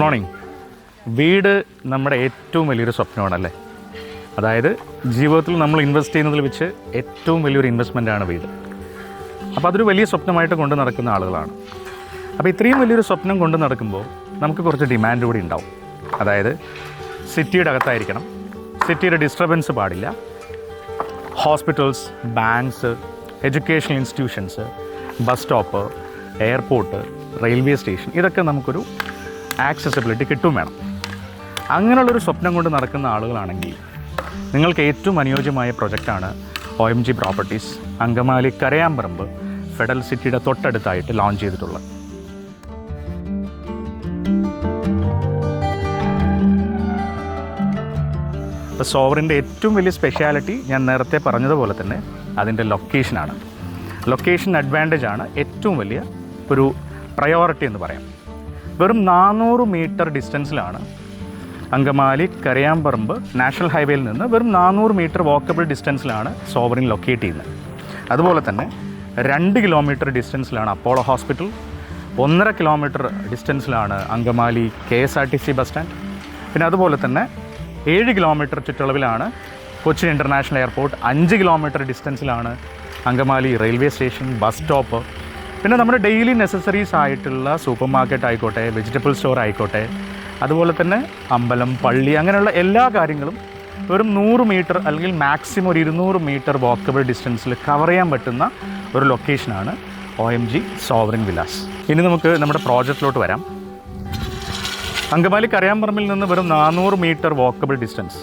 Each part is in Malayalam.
ഗുഡ് മോർണിംഗ് വീട് നമ്മുടെ ഏറ്റവും വലിയൊരു സ്വപ്നമാണല്ലേ? അതായത് ജീവിതത്തിൽ നമ്മൾ ഇൻവെസ്റ്റ് ചെയ്യുന്നതിൽ വെച്ച് ഏറ്റവും വലിയൊരു ഇൻവെസ്റ്റ്മെന്റാണ് വീട്. അപ്പോൾ അതൊരു വലിയ സ്വപ്നമായിട്ട് കൊണ്ട് നടക്കുന്ന ആളുകളാണ്. അപ്പോൾ ഇത്രയും വലിയൊരു സ്വപ്നം കൊണ്ട് നടക്കുമ്പോൾ നമുക്ക് കുറച്ച് ഡിമാൻഡ് കൂടി ഉണ്ടാവും. അതായത് സിറ്റിയുടെ അകത്തായിരിക്കണം. സിറ്റിയുടെ ഡിസ്റ്റർബൻസ് പാടില്ല. Hospitals banks educational institutions bus stop airport railway station ഇതൊക്കെ നമുക്കൊരു ആക്സസിബിലിറ്റി കിട്ടും വേണം. അങ്ങനെയുള്ളൊരു സ്വപ്നം കൊണ്ട് നടക്കുന്ന ആളുകളാണെങ്കിൽ നിങ്ങൾക്ക് ഏറ്റവും അനുയോജ്യമായ പ്രൊജക്റ്റാണ് O M G properties Angamaly Karayamparambu Federal സിറ്റിയുടെ തൊട്ടടുത്തായിട്ട് ലോഞ്ച് ചെയ്തിട്ടുള്ളത്. ഇപ്പോൾ സോവറിന്റെ ഏറ്റവും വലിയ സ്പെഷ്യാലിറ്റി ഞാൻ നേരത്തെ പറഞ്ഞതുപോലെ തന്നെ അതിന്റെ ലൊക്കേഷനാണ് ലൊക്കേഷൻ അഡ്വാന്റേജ് ആണ് ഏറ്റവും വലിയ ഒരു പ്രയോറിറ്റി എന്ന് പറയാം. വെറും നാനൂറ് മീറ്റർ ഡിസ്റ്റൻസിലാണ് അങ്കമാലി കരയാമ്പറമ്പ് നാഷണൽ ഹൈവേയിൽ നിന്ന് വെറും നാനൂറ് മീറ്റർ വാക്കബിൾ ഡിസ്റ്റൻസിലാണ് സോവറിൻ ലൊക്കേറ്റ് ചെയ്യുന്നത്. അതുപോലെ തന്നെ രണ്ട് കിലോമീറ്റർ ഡിസ്റ്റൻസിലാണ് അപ്പോളോ ഹോസ്പിറ്റൽ ഒന്നര kilometre ഡിസ്റ്റൻസിലാണ് Angamaly K S R T C bus stand പിന്നെ അതുപോലെ തന്നെ ഏഴ് കിലോമീറ്റർ ചുറ്റളവിലാണ് കൊച്ചിൻ ഇന്റർനാഷണൽ എയർപോർട്ട് അഞ്ച് kilometre ഡിസ്റ്റൻസിലാണ് Angamaly railway station bus stop പിന്നെ നമ്മുടെ ഡെയിലി നെസസറീസ് ആയിട്ടുള്ള സൂപ്പർ മാർക്കറ്റ് ആയിക്കോട്ടെ വെജിറ്റബിൾ സ്റ്റോർ ആയിക്കോട്ടെ അതുപോലെ തന്നെ അമ്പലം പള്ളി അങ്ങനെയുള്ള എല്ലാ കാര്യങ്ങളും വെറും നൂറ് മീറ്റർ അല്ലെങ്കിൽ മാക്സിമം ഒരു ഇരുന്നൂറ് മീറ്റർ വാക്കബിൾ ഡിസ്റ്റൻസിൽ കവർ ചെയ്യാൻ പറ്റുന്ന ഒരു ലൊക്കേഷനാണ് O M G sovereign Vilas ഇനി നമുക്ക് നമ്മുടെ പ്രോജക്റ്റിലോട്ട് വരാം. അങ്കമാലി കരയാമ്പറമ്പിൽ നിന്ന് വെറും നാനൂറ് മീറ്റർ വാക്കബിൾ ഡിസ്റ്റൻസ്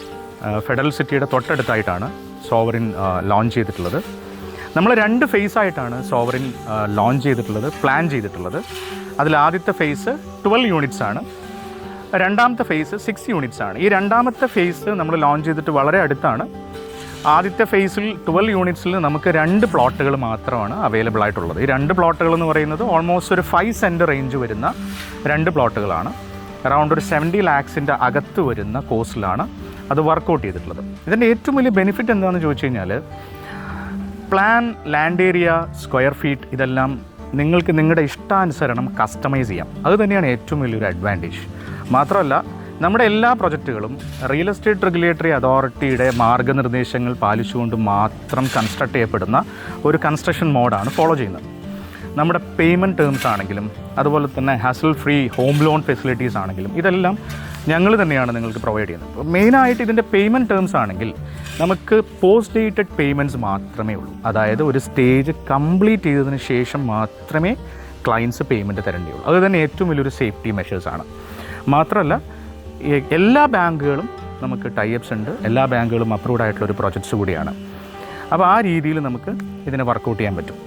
ഫെഡറൽ സിറ്റിയുടെ തൊട്ടടുത്തായിട്ടാണ് സോവറിൻ ലോഞ്ച് ചെയ്തിട്ടുള്ളത്. നമ്മൾ രണ്ട് ഫേസ് ആയിട്ടാണ് സോവറിൻ ലോഞ്ച് ചെയ്തിട്ടുള്ളത് പ്ലാൻ ചെയ്തിട്ടുള്ളത്. അതിൽ ആദ്യത്തെ ഫേസ് ട്വൽവ് യൂണിറ്റ്സ് ആണ്. രണ്ടാമത്തെ ഫേസ് സിക്സ് യൂണിറ്റ്സ് ആണ്. ഈ രണ്ടാമത്തെ ഫേസ് നമ്മൾ ലോഞ്ച് ചെയ്തിട്ട് വളരെ അടുത്താണ്. ആദ്യത്തെ ഫേസിൽ ട്വൽവ് യൂണിറ്റ്സിൽ നമുക്ക് രണ്ട് പ്ലോട്ടുകൾ മാത്രമാണ് അവൈലബിൾ ആയിട്ടുള്ളത്. ഈ രണ്ട് പ്ലോട്ടുകൾ എന്ന് പറയുന്നത് ഓൾമോസ്റ്റ് ഒരു ഫൈവ് സെന്റ് റേഞ്ച് വരുന്ന രണ്ട് പ്ലോട്ടുകളാണ്. അറൗണ്ട് ഒരു സെവന്റി ലാക്സിന്റെ അകത്ത് വരുന്ന കോസ്റ്റിലാണ് അത് വർക്കൗട്ട് ചെയ്തിട്ടുള്ളത്. ഇതിന്റെ ഏറ്റവും വലിയ ബെനിഫിറ്റ് എന്താണെന്ന് ചോദിച്ചു കഴിഞ്ഞാൽ plan land area square feet ഇതെല്ലാം നിങ്ങൾക്ക് നിങ്ങളുടെ ഇഷ്ടാനുസരണം കസ്റ്റമൈസ് ചെയ്യാം. അത് തന്നെയാണ് ഏറ്റവും വലിയൊരു അഡ്വാന്റേജ് മാത്രമല്ല നമ്മുടെ എല്ലാ പ്രൊജക്റ്റുകളും റിയൽ എസ്റ്റേറ്റ് റെഗുലേറ്ററി അതോറിറ്റിയുടെ മാർഗനിർദ്ദേശങ്ങൾ പാലിച്ചുകൊണ്ട് മാത്രം കൺസ്ട്രക്ട് ചെയ്യപ്പെടുന്ന ഒരു കൺസ്ട്രക്ഷൻ മോഡാണ് ഫോളോ ചെയ്യുന്നത്. നമ്മുടെ പേയ്മെന്റ് ടേംസ് ആണെങ്കിലും അതുപോലെ തന്നെ hassle free home loan facilities ആണെങ്കിലും ഇതെല്ലാം ഞങ്ങൾ തന്നെയാണ് നിങ്ങൾക്ക് പ്രൊവൈഡ് ചെയ്യുന്നത്. മെയിനായിട്ട് ഇതിന്റെ പേയ്മെന്റ് ടേംസ് ആണെങ്കിൽ നമുക്ക് പോസ്റ്റ് ഡേറ്റഡ് പേയ്മെന്റ്സ് മാത്രമേ ഉള്ളൂ. അതായത് ഒരു സ്റ്റേജ് കംപ്ലീറ്റ് ചെയ്തതിന് ശേഷം മാത്രമേ ക്ലയൻസ് പേയ്മെന്റ് തരേണ്ടിയുള്ളൂ. അത് തന്നെ ഏറ്റവും വലിയൊരു സേഫ്റ്റി മെഷേഴ്സാണ് മാത്രമല്ല എല്ലാ ബാങ്കുകളും നമുക്ക് ടൈപ്സ് ഉണ്ട്. എല്ലാ ബാങ്കുകളും അപ്രൂവ്ഡ് ആയിട്ടുള്ള ഒരു പ്രോജക്ട്സ് കൂടിയാണ്. അപ്പോൾ ആ രീതിയിൽ നമുക്ക് ഇതിനെ വർക്കൗട്ട് ചെയ്യാൻ പറ്റും.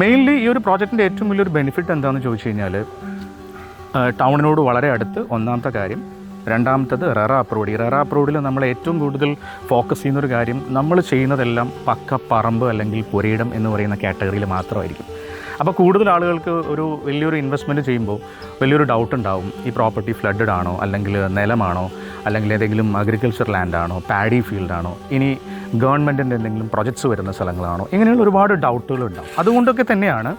മെയിൻലി ഈ ഒരു പ്രോജക്റ്റിന്റെ ഏറ്റവും വലിയൊരു ബെനിഫിറ്റ് എന്താണെന്ന് ചോദിച്ചു കഴിഞ്ഞാൽ ടൗണിനോട് വളരെ അടുത്ത് ഒന്നാമത്തെ കാര്യം രണ്ടാമത്തത് റെറ അപ്രൂവ്ഡ് ഈ റെറ അപ്രൂവ്ഡിൽ നമ്മൾ ഏറ്റവും കൂടുതൽ ഫോക്കസ് ചെയ്യുന്ന ഒരു കാര്യം നമ്മൾ ചെയ്യുന്നതെല്ലാം പക്ക പറമ്പ് അല്ലെങ്കിൽ പുരയിടം എന്ന് പറയുന്ന കാറ്റഗറിയിൽ മാത്രമായിരിക്കും. അപ്പോൾ കൂടുതൽ ആളുകൾക്ക് ഒരു വലിയൊരു ഇൻവെസ്റ്റ്മെന്റ് ചെയ്യുമ്പോൾ വലിയൊരു ഡൗട്ട് ഉണ്ടാവും. ഈ പ്രോപ്പർട്ടി ഫ്ലഡഡ് ആണോ? അല്ലെങ്കിൽ നിലമാണോ? അല്ലെങ്കിൽ ഏതെങ്കിലും അഗ്രികൾച്ചർ ലാൻഡാണോ പാഡി ഫീൽഡാണോ ഇനി ഗവൺമെന്റിന്റെ എന്തെങ്കിലും പ്രൊജക്ട്സ് വരുന്ന സ്ഥലങ്ങളാണോ? ഇങ്ങനെയുള്ള ഒരുപാട് ഡൗട്ടുകൾ ഉണ്ടാവും. അതുകൊണ്ടൊക്കെ തന്നെയാണ്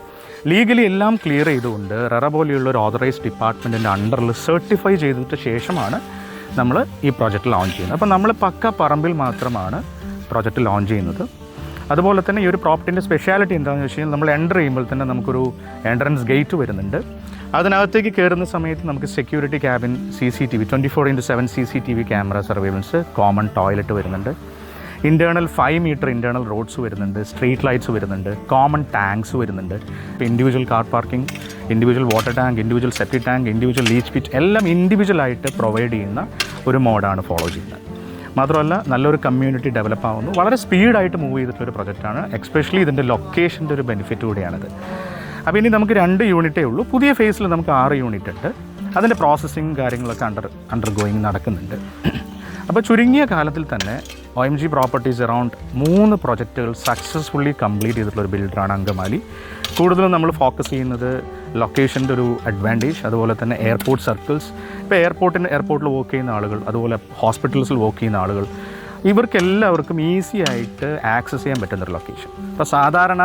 ലീഗലി എല്ലാം ക്ലിയർ ചെയ്തുകൊണ്ട് റെറ പോലെയുള്ള ഒരു ഓതറൈസ് ഡിപ്പാർട്ട്മെന്റിന്റെ അണ്ടറിൽ സർട്ടിഫൈ ചെയ്തിട്ട് ശേഷമാണ് നമ്മൾ ഈ പ്രോജക്റ്റ് ലോഞ്ച് ചെയ്യുന്നത്. അപ്പോൾ നമ്മൾ പക്ക പറമ്പിൽ മാത്രമാണ് പ്രോജക്റ്റ് ലോഞ്ച് ചെയ്യുന്നത്. അതുപോലെ തന്നെ ഈ ഒരു പ്രോപ്പർട്ടിന്റെ സ്പെഷ്യാലിറ്റി എന്താണെന്ന് വെച്ച് കഴിഞ്ഞാൽ നമ്മൾ എന്റർ ചെയ്യുമ്പോൾ തന്നെ നമുക്കൊരു എൻട്രൻസ് ഗേറ്റ് വരുന്നുണ്ട്. അതിനകത്തേക്ക് കയറുന്ന സമയത്ത് നമുക്ക് security cabin C C T V twenty four into seven C C T V camera surveillance common toilet വരുന്നുണ്ട്. Internal five metre internal roads വരുന്നുണ്ട് സ്ട്രീറ്റ് ലൈറ്റ്സ് വരുന്നുണ്ട് കോമൺ ടാങ്ക്സ് വരുന്നുണ്ട്. ഇപ്പോൾ individual car parking individual water tank individual septic tank individual leach pit എല്ലാം ഇൻഡിവിജ്വലായിട്ട് പ്രൊവൈഡ് ചെയ്യുന്ന ഒരു മോഡാണ് ഫോളോ ചെയ്യുന്നത്. മാത്രമല്ല നല്ലൊരു കമ്മ്യൂണിറ്റി ഡെവലപ്പ് ആവുന്നു. വളരെ സ്പീഡായിട്ട് മൂവ് ചെയ്തിട്ടുള്ള ഒരു പ്രൊജക്റ്റാണ് എക്സ്പെഷ്യലി ഇതിന്റെ ലൊക്കേഷന്റെ ഒരു ബെനിഫിറ്റ് കൂടിയാണിത്. അപ്പോൾ ഇനി നമുക്ക് രണ്ട് യൂണിറ്റേ ഉള്ളൂ. പുതിയ ഫേസിൽ നമുക്ക് ആറ് യൂണിറ്റ് ഉണ്ട്. അതിന്റെ പ്രോസസ്സിങ് കാര്യങ്ങളൊക്കെ അണ്ടർ അണ്ടർ ഗോയിങ് നടക്കുന്നുണ്ട്. അപ്പോൾ ചുരുങ്ങിയ കാലത്തിൽ തന്നെ O M G properties around മൂന്ന് പ്രൊജക്റ്റുകൾ സക്സസ്ഫുള്ളി കംപ്ലീറ്റ് ചെയ്തിട്ടുള്ള ഒരു ബിൽഡറാണ് അങ്കമാലി. കൂടുതലും നമ്മൾ ഫോക്കസ് ചെയ്യുന്നത് ലൊക്കേഷന്റെ ഒരു അഡ്വാന്റേജ് അതുപോലെ തന്നെ എയർപോർട്ട് സർക്കിൾസ് ഇപ്പോൾ എയർപോർട്ടിന് എയർപോർട്ടിൽ വർക്ക് ചെയ്യുന്ന ആളുകൾ അതുപോലെ ഹോസ്പിറ്റൽസിൽ വർക്ക് ചെയ്യുന്ന ആളുകൾ ഇവർക്കെല്ലാവർക്കും ഈസി ആയിട്ട് ആക്സസ് ചെയ്യാൻ പറ്റുന്ന ഒരു ലൊക്കേഷൻ അപ്പോൾ സാധാരണ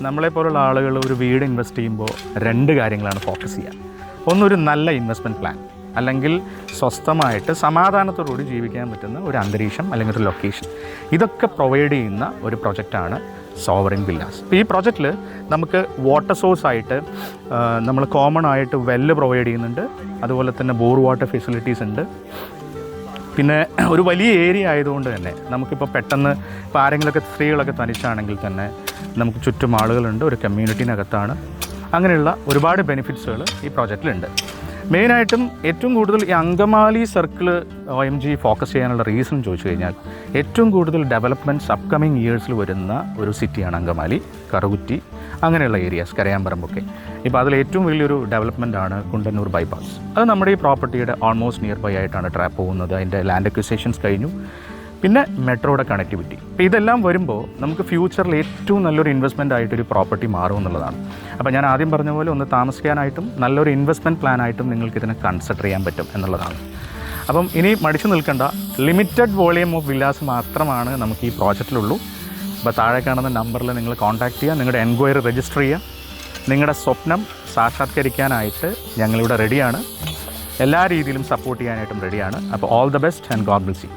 നമ്മളെപ്പോലുള്ള ആളുകൾ ഒരു വീട് ഇൻവെസ്റ്റ് ചെയ്യുമ്പോൾ രണ്ട് കാര്യങ്ങളാണ് ഫോക്കസ് ചെയ്യുക ഒന്നൊരു നല്ല ഇൻവെസ്റ്റ്മെന്റ് പ്ലാൻ അല്ലെങ്കിൽ സ്വസ്ഥമായിട്ട് സമാധാനത്തോടുകൂടി ജീവിക്കാൻ പറ്റുന്ന ഒരു അന്തരീക്ഷം അല്ലെങ്കിൽ ഒരു ലൊക്കേഷൻ ഇതൊക്കെ പ്രൊവൈഡ് ചെയ്യുന്ന ഒരു പ്രൊജക്റ്റാണ് സോവറിൻ വില്ലാസ് അപ്പോൾ ഈ പ്രൊജക്റ്റിൽ നമുക്ക് വാട്ടർ സോഴ്സ് ആയിട്ട് നമ്മൾ കോമൺ ആയിട്ട് വെല്ല് പ്രൊവൈഡ് ചെയ്യുന്നുണ്ട്. അതുപോലെ തന്നെ ബോർ വാട്ടർ ഫെസിലിറ്റീസ് ഉണ്ട്. പിന്നെ ഒരു വലിയ ഏരിയ ആയതുകൊണ്ട് തന്നെ നമുക്കിപ്പോൾ പെട്ടെന്ന് ഇപ്പോൾ ആരെങ്കിലുമൊക്കെ സ്ത്രീകളൊക്കെ തനിച്ചാണെങ്കിൽ തന്നെ നമുക്ക് ചുറ്റും ആളുകളുണ്ട്. ഒരു കമ്മ്യൂണിറ്റിനകത്താണ് അങ്ങനെയുള്ള ഒരുപാട് ബെനിഫിറ്റ്സുകൾ ഈ പ്രോജക്റ്റിലുണ്ട് മെയിനായിട്ടും ഏറ്റവും കൂടുതൽ ഈ Angamaly circle O M G focus ചെയ്യാനുള്ള റീസൺ ചോദിച്ചു കഴിഞ്ഞാൽ ഏറ്റവും കൂടുതൽ ഡെവലപ്മെന്റ്സ് അപ്കമിങ് ഇയേഴ്സിൽ വരുന്ന ഒരു സിറ്റിയാണ് അങ്കമാലി കറുകുറ്റി അങ്ങനെയുള്ള ഏരിയാസ് കരയാമ്പറമ്പൊക്കെ. ഇപ്പോൾ അതിൽ ഏറ്റവും വലിയൊരു ഡെവലപ്മെന്റ് ആണ് കുണ്ടന്നൂർ ബൈപ്പാസ് അത് നമ്മുടെ ഈ പ്രോപ്പർട്ടിയുടെ ഓൾമോസ്റ്റ് നിയർ ബൈ ആയിട്ടാണ് ട്രാപ്പ് പോകുന്നത്. അതിന്റെ ലാൻഡ് അക്വിസേഷൻസ് കഴിഞ്ഞു. പിന്നെ മെട്രോയുടെ കണക്ടിവിറ്റി അപ്പോൾ ഇതെല്ലാം വരുമ്പോൾ നമുക്ക് ഫ്യൂച്ചറിൽ ഏറ്റവും നല്ലൊരു ഇൻവെസ്റ്റ്മെന്റ് ആയിട്ടൊരു പ്രോപ്പർട്ടി മാറും എന്നുള്ളതാണ്. അപ്പോൾ ഞാൻ ആദ്യം പറഞ്ഞ പോലെ ഒന്ന് താമസിക്കാനായിട്ടും നല്ലൊരു ഇൻവെസ്റ്റ്മെന്റ് പ്ലാനായിട്ടും നിങ്ങൾക്ക് ഇതിനെ കൺസിഡർ ചെയ്യാൻ പറ്റും എന്നുള്ളതാണ്. അപ്പം ഇനി മടിച്ചു നിൽക്കേണ്ട ലിമിറ്റഡ് വോളിയം ഓഫ് വില്ലാസ് മാത്രമാണ് നമുക്ക് ഈ പ്രോജക്റ്റിലുള്ളൂ അപ്പോൾ താഴെ കാണുന്ന നമ്പറിൽ നിങ്ങൾ കോൺടാക്ട് ചെയ്യുക നിങ്ങളുടെ എൻക്വയറി രജിസ്റ്റർ ചെയ്യുക. നിങ്ങളുടെ സ്വപ്നം സാക്ഷാത്കരിക്കാനായിട്ട് ഞങ്ങളിവിടെ റെഡിയാണ് എല്ലാ രീതിയിലും സപ്പോർട്ട് ചെയ്യാനായിട്ടും റെഡിയാണ് അപ്പോൾ all the best and God will see